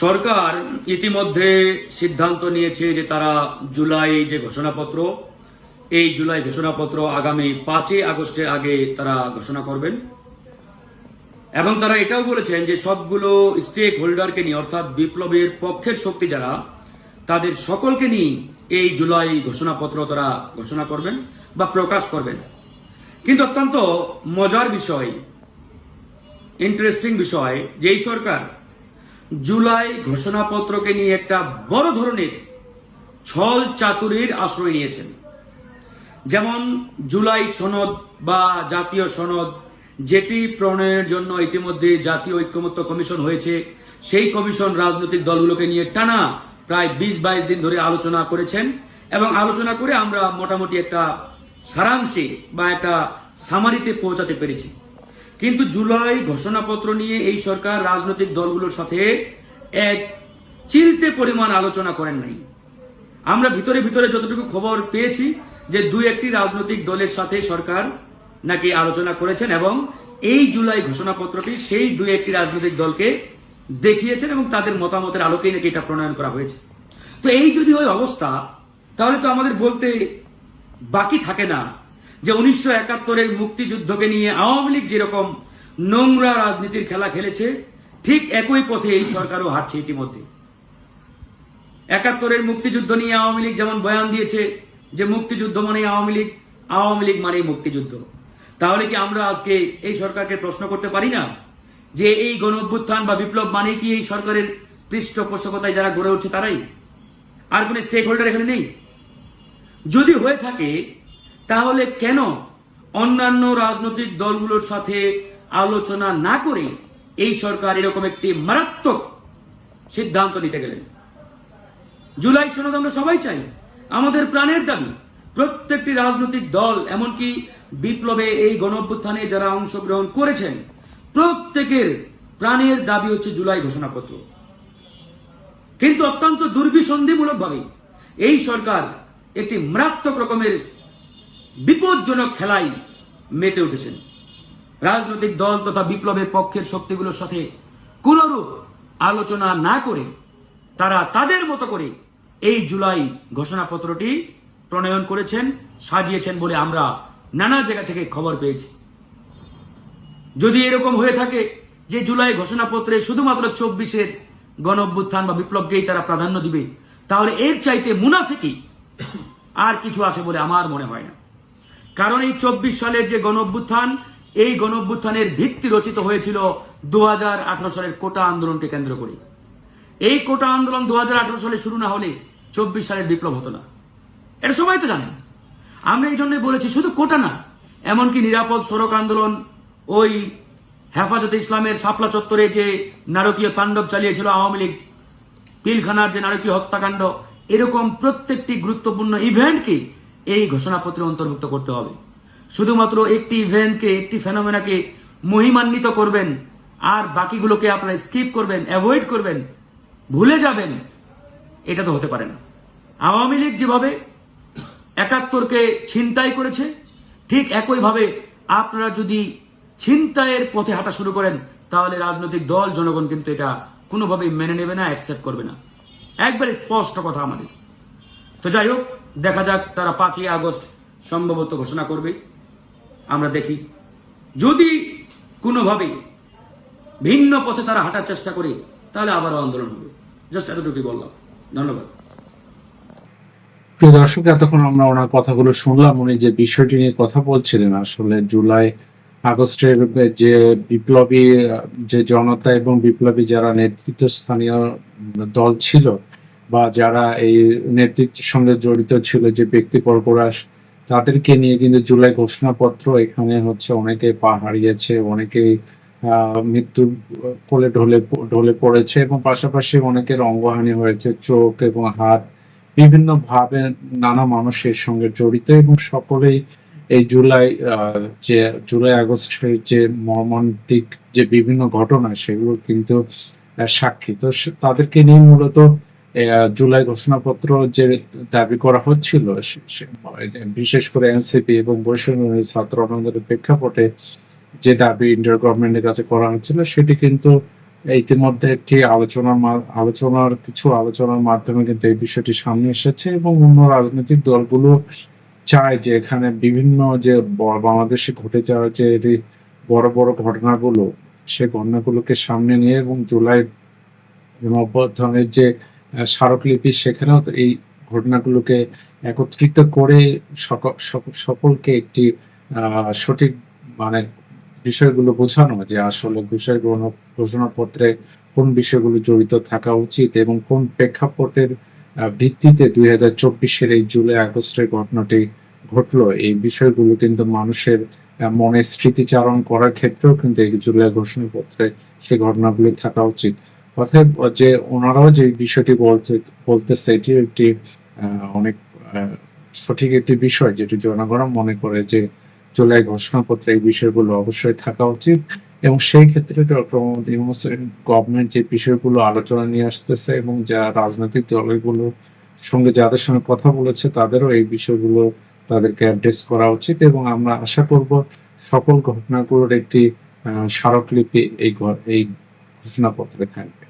সরকার ইতিমধ্যে সিদ্ধান্ত নিয়েছে যে তারা জুলাই যে ঘোষণাপত্র, এই জুলাই ঘোষণাপত্র আগামী পাঁচই আগস্টের আগে তারা ঘোষণা করবেন। এবং তারা এটাও বলেছেন যে সবগুলো স্টেক হোল্ডারকে নিয়ে, অর্থাৎ বিপ্লবের পক্ষের শক্তি যারা, তাদের সকলকে নিয়ে এই জুলাই ঘোষণাপত্র তারা ঘোষণা করবেন বা প্রকাশ করবেন। কিন্তু অত্যন্ত মজার বিষয় ইন্টারেস্টিং বিষয় যে এই সরকার জুলাই ঘোষণাপত্রকে নিয়ে একটা বড় ধরনের ছল চাতুরির আশ্রয় নিয়েছেন। যেমন জুলাই সনদ বা জাতীয় সনদ, যেটি প্রণয়নের জন্য ইতিমধ্যে জাতীয় ঐক্যমত্য কমিশন হয়েছে, সেই কমিশন রাজনৈতিক দলগুলোকে নিয়ে টানা প্রায় বিশ বাইশ দিন ধরে আলোচনা করেছেন এবং আলোচনা করে আমরা মোটামুটি একটা সারাংশে বা একটা সামারিতে পৌঁছাতে পেরেছি। কিন্তু জুলাই ঘোষণাপত্র নিয়ে এই সরকার রাজনৈতিক দলগুলোর সাথে এক চিলতে পরিমাণ আলোচনা করেন নাই। আমরা ভিতরে ভিতরে যতটুকু খবর পেয়েছি যে দুই একটি রাজনৈতিক দলের সাথে সরকার নাকি আলোচনা করেছেন এবং এই জুলাই ঘোষণাপত্রটি সেই দুই একটি রাজনৈতিক দলকে দেখিয়েছেন এবং তাদের মতামতের আলোকেই নাকি এটা প্রণয়ন করা হয়েছে। তো এই যদি হয় অবস্থা, তাহলে তো আমাদের বলতে বাকি থাকে না। যে উনিশশো একাত্তরের মুক্তিযুদ্ধকে নিয়ে আওয়ামী লীগ যেরকম নোংরা রাজনীতির খেলা খেলেছে, ঠিক একই পথে এই সরকারও হাঁটছে ইতিমধ্যে। একাত্তরের মুক্তিযুদ্ধ নিয়ে আওয়ামী লীগ যেমন বয়ান দিয়েছে, যে মুক্তিযুদ্ধ মানে আওয়ামী লীগ আওয়ামী লীগ মানে মুক্তিযুদ্ধ। তাহলে কি আমরা আজকে এই সরকারকে প্রশ্ন করতে পারি না? যে এই গণ বা বিপ্লব মানে কি এই সরকারের পৃষ্ঠপোষকতায় যারা গড়ে উঠছে তারাই? আর কোন স্টেক হোল্ডার এখানে নেই? যদি হয়ে থাকে তাহলে কেন অন্যান্য রাজনৈতিক দলগুলোর সাথে আলোচনা না করে এই সরকার এরকম একটি মারাত্মক সিদ্ধান্ত নিতে গেলেন? জুলাই সনদ আমরা সবাই চাই। আমাদের প্রাণের দাবি, প্রত্যেকটি রাজনৈতিক দল, এমনকি বিপ্লবে এই গণ অভ্যুত্থানে যারা অংশগ্রহণ করেছেন, প্রত্যেকের প্রাণের দাবি হচ্ছে জুলাই ঘোষণাপত্র। কিন্তু অত্যন্ত দুর্বিসন্ধিমূলক ভাবে এই সরকার একটি মারাত্মক রকমের বিপজ্জনক খেলায় মেতে উঠেছেন। রাজনৈতিক দল তথা বিপ্লবের পক্ষের শক্তিগুলোর সাথে কোনরূপ আলোচনা না করে তারা তাদের মতো করে এই জুলাই ঘোষণাপত্রটি প্রণয়ন করেছেন, সাজিয়েছেন বলে আমরা নানা জায়গা থেকে খবর পেয়েছি। যদি এরকম হয়ে থাকে যে জুলাই ঘোষণাপত্রে শুধুমাত্র চব্বিশের গণ বা বিপ্লবকেই তারা প্রাধান্য দিবে, তাহলে এর চাইতে মুনাফিকি আর কিছু আছে বলে আমার মনে হয় না। কারণ এই চব্বিশ সালের যে গণ অভ্যুত্থান এই গণ অভ্যুত্থানের ভিত্তি রচিত হয়েছিল দুহাজার আঠারো সালের কোটা আন্দোলনকে কেন্দ্র করে। এই কোটা আন্দোলন দুহাজার আঠারো সালে শুরু না হলে চব্বিশ সালের বিপ্লব হতো না। এটা সবাই তো জানেন। আমরা এই জন্যই বলেছি, শুধু কোটা না, এমনকি নিরাপদ সড়ক আন্দোলন, ওই হেফাজতে ইসলামের শাপলা চত্বরে যে নারকীয় তাণ্ডব চালিয়েছিল আওয়ামী লীগ, পিলখানার যে নারকীয় হত্যাকাণ্ড, এরকম প্রত্যেকটি গুরুত্বপূর্ণ ইভেন্টকে এই ঘোষণাপত্রে অন্তর্ভুক্ত করতে হবে। শুধুমাত্র একটি ইভেন্টকে একটি ফেনোমেনাকে মহিমান্বিত করবেন আর বাকিগুলোকে আপনারা স্কিপ করবেন, অ্যাভয়েড করবেন, ভুলে যাবেন, এটা তো হতে পারে না। আওয়ামী লীগ যেভাবে একাত্তরকে ছিনতাই করেছে, ঠিক একইভাবে আপনারা যদি ছিনতাইয়ের পথে হাঁটা শুরু করেন, তাহলে রাজনৈতিক দল, জনগণ কিন্তু এটা কোনোভাবেই মেনে নেবে না অ্যাকসেপ্ট করবে না। একবারে স্পষ্ট কথা আমাদের। তো যাই হোক দেখা যাক তারা পাঁচই আগস্ট সম্ভবত ঘোষণা করবে। আমরা দেখি। যদি কোনোভাবে ভিন্ন পথে তারা হাঁটার চেষ্টা করে, তাহলে আবারও আন্দোলন হবে। জাস্ট এতটুকুই বললাম। ধন্যবাদ। প্রিয় দর্শক, এতক্ষণ আমরা ওনার কথাগুলো শুনলাম। উনি যে বিষয়টি নিয়ে কথা বলছিলেন, আসলে জুলাই আগস্টের যে বিপ্লবী, যে জনতা এবং বিপ্লবী যারা নেতৃত্ব স্থানীয় দল ছিল বা যারা এই নেতৃত্বের সঙ্গে জড়িত ছিল যে ব্যক্তি পরপরাশ, তাদেরকে নিয়ে কিন্তু জুলাই ঘোষণাপত্র এখানে হচ্ছে অনেকে পা হারিয়েছে, অনেকেই মৃত্যুর কোলে ঢলে ঢলে পড়েছে এবং পাশাপাশি অনেকের অঙ্গহানি হয়েছে চোখ এবং হাত। বিভিন্ন ভাবে নানা মানুষের সঙ্গে জড়িত এবং সকলেই এই জুলাই যে জুলাই আগস্টের যে মর্মান্তিক যে বিভিন্ন ঘটনা, সেগুলো কিন্তু সাক্ষী। তো তাদেরকে নিয়ে মূলত জুলাই ঘোষণাপত্র যে দাবি করা হচ্ছিল বিশেষ করে এনসিপি এবং বৈষম্য ছাত্র আন্দোলনের প্রেক্ষাপটে যে দাবি ইন্টার গভর্নমেন্টের কাছে করা হচ্ছিল, সেটি কিন্তু ইতিমধ্যে একটি আলোচনার আলোচনার কিছু আলোচনার মাধ্যমে কিন্তু এই বিষয়টি সামনে এসেছে এবং অন্য রাজনৈতিক দলগুলো চায় যে এখানে বিভিন্ন যে বাংলাদেশে ঘটে যাওয়া যে বড় বড় ঘটনাগুলো, সে ঘটনাগুলোকে সামনে নিয়ে এবং জুলাই অভ্যর্থনের যে স্মারকলিপি সেখানেও এই ঘটনাগুলোকে একত্রিত করে সক- সক- সকলকে একটি সঠিক মানে বিষয়গুলো বোঝানো যে আসলে ঘোষের গ্রহণ- ঘোষণাপত্রে কোন বিষয়গুলো জড়িত থাকা উচিত এবং কোন প্রেক্ষাপটের ভিত্তিতে দুই হাজার চব্বিশের এই জুলাই আগস্টের ঘটনাটি ঘটলো। এই বিষয়গুলো কিন্তু মানুষের মনে স্মৃতিচারণ করার ক্ষেত্রেও কিন্তু এই জুলাই ঘোষণাপত্রে সেই ঘটনাগুলি থাকা উচিত। অতএব যে ওনারাও যে বিষয়টি বলতে বলতেছে, এটি একটি অনেক সঠিক একটি বিষয় যেটি জনগণ মনে করে যে জুলাই ঘোষণাপত্রে এই বিষয়গুলো অবশ্যই থাকা উচিত। এবং সেই ক্ষেত্রে ডক্টর মোহাম্মদ ইউনুসের গভর্নমেন্ট যে বিষয়গুলো আলোচনা নিয়ে আসতেছে এবং যা রাজনৈতিক দলগুলোর সঙ্গে যাদের সঙ্গে কথা বলেছে, তাদেরও এই বিষয়গুলো তাদেরকে অ্যাড্রেস করা উচিত এবং আমরা আশা করব সকল ঘটনাগুলোর একটি স্মারকলিপি এই এই ঘোষণাপত্রে থাকবে।